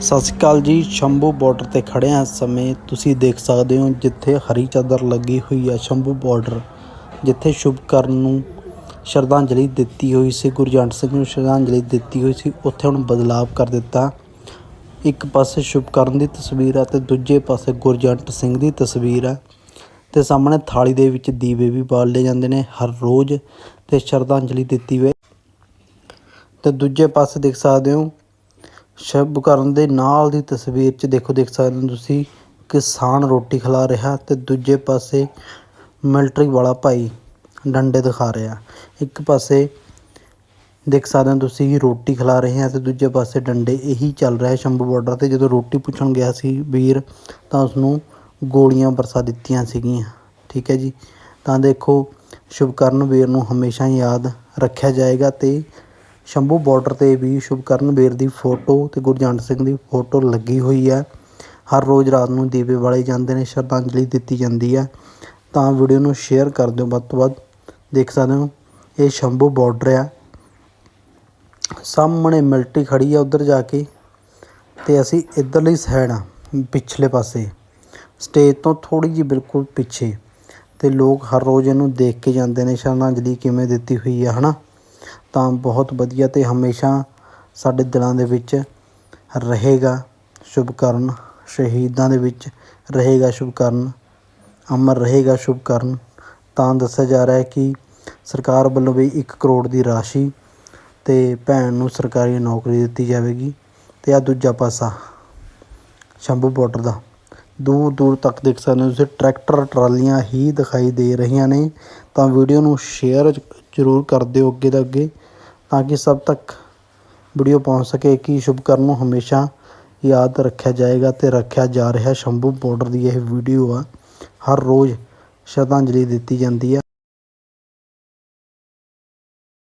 ਸਤਿ ਸ਼੍ਰੀ ਅਕਾਲ ਜੀ, ਸ਼ੰਭੂ ਬਾਰਡਰ ਤੇ ਖੜੇ ਹਾਂ ਸਮੇਂ। ਤੁਸੀਂ ਦੇਖ ਸਕਦੇ ਹੋ ਜਿੱਥੇ ਹਰੀ ਚਾਦਰ ਲੱਗੀ ਹੋਈ ਆ ਸ਼ੰਭੂ ਬਾਰਡਰ ਜਿੱਥੇ ਸ਼ੁਭਕਰਨ ਨੂੰ ਸ਼ਰਧਾਂਜਲੀ ਦਿੱਤੀ ਹੋਈ ਸੀ ਗੁਰਜੰਟ ਸਿੰਘ ਨੂੰ ਸ਼ਰਧਾਂਜਲੀ ਦਿੱਤੀ ਹੋਈ ਸੀ, ਉੱਥੇ ਹੁਣ ਬਦਲਾਵ ਕਰ ਦਿੱਤਾ। ਇੱਕ ਪਾਸੇ ਸ਼ੁਭਕਰਨ ਦੀ ਤਸਵੀਰ ਆ ਤੇ ਦੂਜੇ ਪਾਸੇ ਗੁਰਜੰਟ ਸਿੰਘ ਦੀ ਤਸਵੀਰ ਆ। ਤੇ ਸਾਹਮਣੇ ਥਾਲੀ ਦੇ ਵਿੱਚ ਦੀਵੇ ਵੀ ਬਾਲੇ ਜਾਂਦੇ ਨੇ ਹਰ ਰੋਜ਼ ਤੇ ਸ਼ਰਧਾਂਜਲੀ ਦਿੱਤੀ ਹੋਈ। ਤੇ ਦੂਜੇ ਪਾਸੇ ਦੇਖ ਸਕਦੇ ਹੋ ਸ਼ੁਭਕਰਨ ਦੇ ਨਾਲ ਦੀ ਤਸਵੀਰ 'ਚ ਦੇਖੋ, ਦੇਖ ਸਕਦੇ ਹੋ ਤੁਸੀਂ ਕਿਸਾਨ ਰੋਟੀ ਖਿਲਾ ਰਿਹਾ ਤੇ ਦੂਜੇ ਪਾਸੇ ਮਿਲਟਰੀ ਵਾਲਾ ਭਾਈ ਡੰਡੇ ਦਿਖਾ ਰਿਹਾ। ਇੱਕ ਪਾਸੇ ਦੇਖ ਸਕਦੇ ਹੋ ਤੁਸੀਂ ਰੋਟੀ ਖਿਲਾ ਰਹੇ ਆ ਤੇ ਦੂਜੇ ਪਾਸੇ ਡੰਡੇ ਇਹੀ ਚੱਲ ਰਿਹਾ ਸ਼ੰਭੂ ਬਾਰਡਰ ਤੇ। ਜਦੋਂ ਰੋਟੀ ਪੁੱਛਣ ਗਿਆ ਸੀ ਵੀਰ, ਤਾਂ ਉਸ ਨੂੰ ਗੋਲੀਆਂ ਬਰਸਾ ਦਿੱਤੀਆਂ ਸੀਗੀਆਂ। ਠੀਕ ਹੈ ਜੀ। ਤਾਂ ਦੇਖੋ ਸ਼ੁਭਕਰਨ ਵੀਰ ਨੂੰ ਹਮੇਸ਼ਾ ਯਾਦ ਰੱਖਿਆ ਜਾਏਗਾ ਤੇ ਸ਼ੰਭੂ ਬਾਰਡਰ ਤੇ ਵੀ ਸ਼ੁਭਕਰਨ ਵੀਰ ਦੀ ਫੋਟੋ ਤੇ ਗੁਰਜੰਟ ਸਿੰਘ ਦੀ ਫੋਟੋ ਲੱਗੀ ਹੋਈ ਹੈ। ਹਰ ਰੋਜ਼ ਰਾਤ ਨੂੰ ਦੀਵੇ ਵਾਲੇ ਜਾਂਦੇ ਨੇ, ਸ਼ਰਧਾਂਜਲੀ ਦਿੱਤੀ ਜਾਂਦੀ ਹੈ। ਤਾਂ ਵੀਡੀਓ ਨੂੰ ਸ਼ੇਅਰ ਕਰ ਦਿਓ ਵੱਧ ਤੋਂ ਵੱਧ। ਦੇਖ ਸਕਦੇ ਹੋ, ਇਹ ਸ਼ੰਭੂ ਬਾਰਡਰ ਆ। ਸਾਹਮਣੇ ਮਿਲਟਰੀ ਖੜੀ ਆ ਉਧਰ ਜਾ ਕੇ ਤੇ ਅਸੀਂ ਇਧਰਲੀ ਸਾਈਡ ਆ, ਪਿਛਲੇ ਪਾਸੇ। ਸਟੇਜ ਤੋਂ ਥੋੜੀ ਜਿਹੀ ਬਿਲਕੁਲ ਪਿੱਛੇ। ਤੇ ਲੋਕ ਹਰ ਰੋਜ਼ ਇਹਨੂੰ ਦੇਖ ਕੇ ਜਾਂਦੇ ਨੇ, ਸ਼ਰਧਾਂਜਲੀ ਕਿਵੇਂ ਦਿੱਤੀ ਹੋਈ ਆ ਹਨਾ? ਤਾਂ ਬਹੁਤ ਵਧੀਆ ਅਤੇ ਹਮੇਸ਼ਾ ਸਾਡੇ ਦਿਲਾਂ ਦੇ ਵਿੱਚ ਰਹੇਗਾ ਸ਼ੁਭਕਰਨ, ਸ਼ਹੀਦਾਂ ਦੇ ਵਿੱਚ ਰਹੇਗਾ ਸ਼ੁਭਕਰਨ, ਅਮਰ ਰਹੇਗਾ ਸ਼ੁਭਕਰਨ। ਤਾਂ ਦੱਸਿਆ ਜਾ ਰਿਹਾ ਹੈ ਕਿ ਸਰਕਾਰ ਵੱਲੋਂ ਵੀ ਇੱਕ ਕਰੋੜ ਦੀ ਰਾਸ਼ੀ ਅਤੇ ਭੈਣ ਨੂੰ ਸਰਕਾਰੀ ਨੌਕਰੀ ਦਿੱਤੀ ਜਾਵੇਗੀ। ਅਤੇ ਆ ਦੂਜਾ ਪਾਸਾ, ਸ਼ੰਭੂ ਬਾਰਡਰ ਦਾ। ਦੂਰ ਦੂਰ ਤੱਕ ਦੇਖ ਸਕਦੇ ਹੋ ਤੁਸੀਂ, ਟਰੈਕਟਰ, ਟਰਾਲੀਆਂ ਹੀ ਦਿਖਾਈ ਦੇ ਰਹੀਆਂ ਨੇ। ਤਾਂ ਵੀਡੀਓ ਨੂੰ ਸ਼ੇਅਰ ਜ਼ਰੂਰ ਕਰ ਦਿਓ ਅੱਗੇ ਦਾ ਅੱਗੇ, ਤਾਂ ਕਿ ਸਭ ਤੱਕ ਵੀਡੀਓ ਪਹੁੰਚ ਸਕੇ ਕਿ ਸ਼ੁਭਕਰਨ ਨੂੰ ਹਮੇਸ਼ਾ ਯਾਦ ਰੱਖਿਆ ਜਾਏਗਾ ਤੇ ਰੱਖਿਆ ਜਾ ਰਿਹਾ ਸ਼ੰਭੂ ਬਾਰਡਰ ਦੀ ਇਹ ਵੀਡੀਓ ਆ, ਹਰ ਰੋਜ਼ ਸ਼ਰਧਾਂਜਲੀ ਦਿੱਤੀ ਜਾਂਦੀ ਆ।